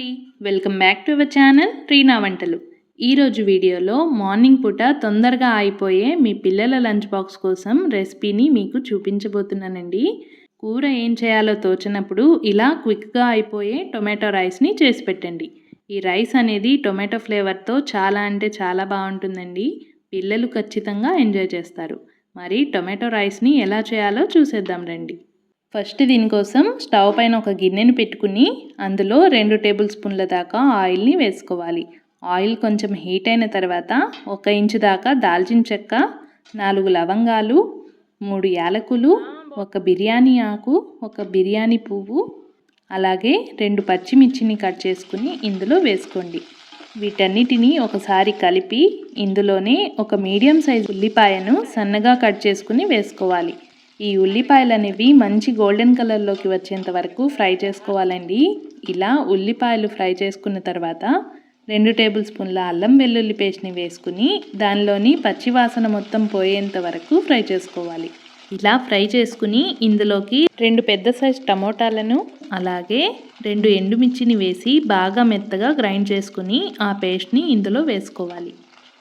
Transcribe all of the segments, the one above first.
అండి. Welcome back to our channel Reena వంటలు. ఈరోజు వీడియోలో మార్నింగ్ పూట తొందరగా అయిపోయే మీ పిల్లల లంచ్ బాక్స్ కోసం రెసిపీని మీకు చూపించబోతున్నానండి. కూర ఏం చేయాలో తోచినప్పుడు ఇలా క్విక్గా అయిపోయే టొమాటో రైస్ని చేసి పెట్టండి. ఈ రైస్ అనేది టొమాటో ఫ్లేవర్తో చాలా అంటే చాలా బాగుంటుందండి. పిల్లలు ఖచ్చితంగా ఎంజాయ్ చేస్తారు. మరి టొమాటో రైస్ని ఎలా చేయాలో చూసేద్దాం రండి. ఫస్ట్ దీనికోసం స్టవ్ పైన ఒక గిన్నెను పెట్టుకుని అందులో రెండు టేబుల్ స్పూన్ల దాకా ఆయిల్ని వేసుకోవాలి. ఆయిల్ కొంచెం హీట్ అయిన తర్వాత ఒక ఇంచు దాకా దాల్చిన చెక్క నాలుగు లవంగాలు మూడు యాలకులు ఒక బిర్యానీ ఆకు ఒక బిర్యానీ పువ్వు అలాగే రెండు పచ్చిమిర్చిని కట్ చేసుకుని ఇందులో వేసుకోండి. వీటన్నిటిని ఒకసారి కలిపి ఇందులోనే ఒక మీడియం సైజు ఉల్లిపాయను సన్నగా కట్ చేసుకుని వేసుకోవాలి. ఈ ఉల్లిపాయలు అనేవి మంచి గోల్డెన్ కలర్లోకి వచ్చేంత వరకు ఫ్రై చేసుకోవాలండి. ఇలా ఉల్లిపాయలు ఫ్రై చేసుకున్న తర్వాత రెండు టేబుల్ స్పూన్ల అల్లం వెల్లుల్లి పేస్ట్ని వేసుకుని దానిలోని పచ్చివాసన మొత్తం పోయేంత వరకు ఫ్రై చేసుకోవాలి. ఇలా ఫ్రై చేసుకుని ఇందులోకి రెండు పెద్ద సైజ్ టమోటాలను అలాగే రెండు ఎండుమిర్చిని వేసి బాగా మెత్తగా గ్రైండ్ చేసుకుని ఆ పేస్ట్ని ఇందులో వేసుకోవాలి.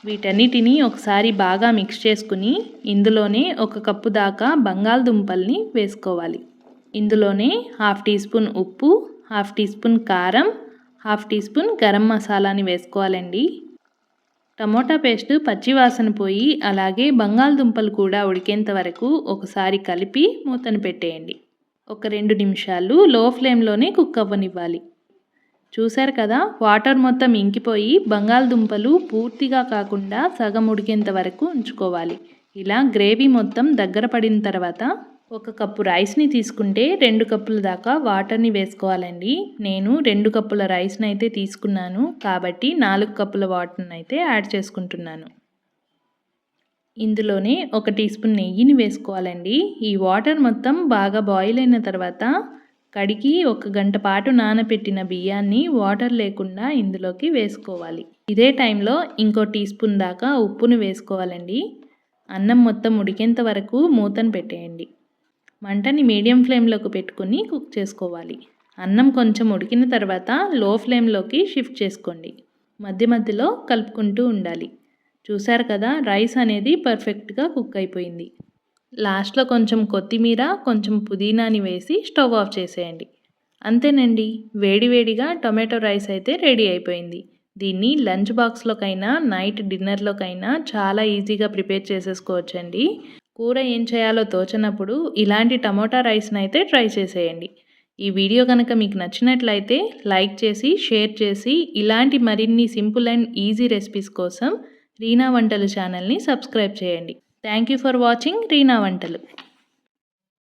వీటన్నిటిని ఒకసారి బాగా మిక్స్ చేసుకుని ఇందులోనే ఒక కప్పు దాకా బంగాళదుంపల్ని వేసుకోవాలి. ఇందులోనే హాఫ్ టీ స్పూన్ ఉప్పు హాఫ్ టీ స్పూన్ కారం హాఫ్ టీ స్పూన్ గరం మసాలాని వేసుకోవాలండి. టమోటా పేస్ట్ పచ్చివాసన పోయి అలాగే బంగాళదుంపలు కూడా ఉడికేంత వరకు ఒకసారి కలిపి మూతను పెట్టేయండి. ఒక రెండు నిమిషాలు లో ఫ్లేమ్లోనే కుక్ అవ్వనివ్వాలి. చూశారు కదా? వాటర్ మొత్తం ఇంకిపోయి బంగాళదుంపలు పూర్తిగా కాకుండా సగం ఉడికేంత వరకు ఉంచుకోవాలి. ఇలా గ్రేవీ మొత్తం దగ్గర పడిన తర్వాత ఒక కప్పు రైస్ని తీసుకుంటే రెండు కప్పుల దాకా వాటర్ని వేసుకోవాలండి. నేను రెండు కప్పుల రైస్ని అయితే తీసుకున్నాను. కాబట్టి నాలుగు కప్పుల వాటర్ని అయితే యాడ్ చేసుకుంటున్నాను. ఇందులోనే ఒక టీ స్పూన్ నెయ్యిని వేసుకోవాలండి. ఈ వాటర్ మొత్తం బాగా బాయిల్ అయిన తర్వాత కడిగి ఒక గంట పాటు నానబెట్టిన బియ్యాన్ని వాటర్ లేకుండా ఇందులోకి వేసుకోవాలి. ఇదే టైంలో ఇంకో టీ స్పూన్ దాకా ఉప్పును వేసుకోవాలండి. అన్నం మొత్తం ఉడికేంత వరకు మూతను పెట్టేయండి. మంటని మీడియం ఫ్లేమ్లోకి పెట్టుకుని కుక్ చేసుకోవాలి. అన్నం కొంచెం ఉడికిన తర్వాత లో ఫ్లేమ్లోకి షిఫ్ట్ చేసుకోండి. మధ్య మధ్యలో కలుపుకుంటూ ఉండాలి. చూసారు కదా రైస్ అనేది పర్ఫెక్ట్గా కుక్ అయిపోయింది. లాస్ట్లో కొంచెం కొత్తిమీర కొంచెం పుదీనాని వేసి స్టవ్ ఆఫ్ చేసేయండి. అంతేనండి వేడివేడిగా టొమాటో రైస్ అయితే రెడీ అయిపోయింది. దీన్ని లంచ్ బాక్స్లోకైనా నైట్ డిన్నర్లోకైనా చాలా ఈజీగా ప్రిపేర్ చేసేసుకోవచ్చండి. కూర ఏం చేయాలో తోచనప్పుడు ఇలాంటి టమోటా రైస్ని అయితే ట్రై చేసేయండి. ఈ వీడియో కనుక మీకు నచ్చినట్లయితే లైక్ చేసి షేర్ చేసి ఇలాంటి మరిన్ని సింపుల్ అండ్ ఈజీ రెసిపీస్ కోసం రీనా వంటలు ఛానల్ని సబ్స్క్రైబ్ చేయండి. Thank you for watching Reena వంటలు.